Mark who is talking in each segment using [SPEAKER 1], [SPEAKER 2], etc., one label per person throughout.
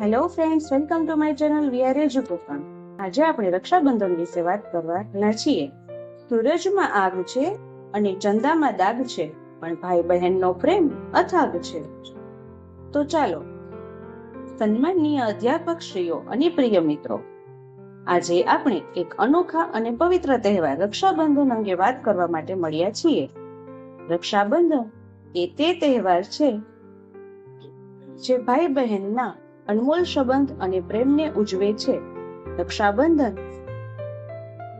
[SPEAKER 1] Hello friends welcome to my channel we are education આજે આપણે રક્ષાબંધન વિશે વાત કરવાના છીએ. સૂરજમાં આગ છે અને ચંદામાં દાગ છે, પણ ભાઈ બહેનનો પ્રેમ અથાગ છે. તો ચાલો, સન્માનનીય અધ્યાપક શ્રીઓ અને પ્રિય મિત્રો, આજે આપણે એક અનોખા અને પવિત્ર તહેવાર રક્ષાબંધન અંગે વાત કરવા માટે મળ્યા છીએ. રક્ષાબંધન એ તે તહેવાર છે જે ભાઈ બહેનના અનમોલ સંબંધ અને પ્રેમને ઉજવે છે. રક્ષાબંધન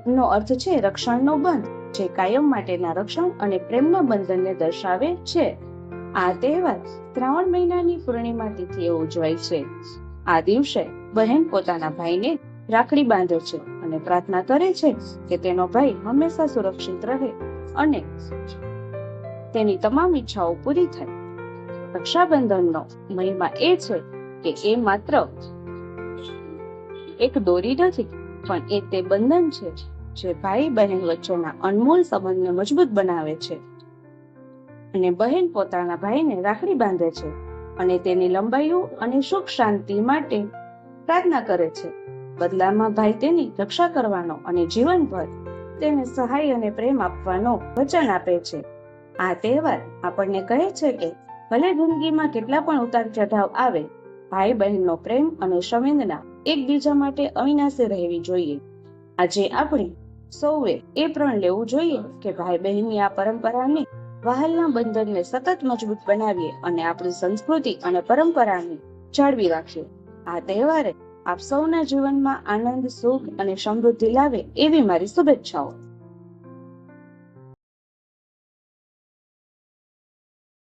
[SPEAKER 1] નો અર્થ છે રક્ષણનો બંધ, જે કાયમ માટેના રક્ષણ અને પ્રેમના બંધનને દર્શાવે છે. આ તહેવાર શ્રાવણ મહિનાની પૂર્ણિમા તિથિએ ઉજવાય છે. આ દિવસે બહેન પોતાના ભાઈને રાખડી બાંધે છે અને પ્રાર્થના કરે છે કે તેનો ભાઈ હંમેશા સુરક્ષિત રહે અને તેની તમામ ઈચ્છાઓ પૂરી થાય. રક્ષાબંધનનો મહિમા એ છે કે એ માત્ર એક દોરી નથી, પણ એ તે બંધન છે જે ભાઈ બહેન વચ્ચેના અનમોલ સંબંધને મજબૂત બનાવે છે. અને બહેન પોતાના ભાઈને રાખડી બાંધે છે અને તેની લંબાઈઓ અને સુખ શાંતિ માટે પ્રાર્થના કરે છે. બદલામાં ભાઈ તેની રક્ષા કરવાનો અને જીવનભર તેને સહાય અને પ્રેમ આપવાનો વચન આપે છે. આ તહેવાર આપણને કહે છે કે ભલે જિંદગીમાં કેટલા પણ ઉતાર ચઢાવ આવે ભાઈ બહેનનો પ્રેમ અને સંવેદના એકબીજા માટે અવિનાશી રહેવી જોઈએ. આજે આપણે સૌએ એ પ્રણ લેવું જોઈએ કે ભાઈ બહેનની આ પરંપરાને વહાલના બંધનને સતત મજબૂત બનાવીએ અને આપણી સંસ્કૃતિ અને પરંપરાને જાળવી રાખીએ. આ તહેવારે આપ સૌના જીવનમાં આનંદ, સુખ અને સમૃદ્ધિ લાવે એવી મારી શુભેચ્છાઓ.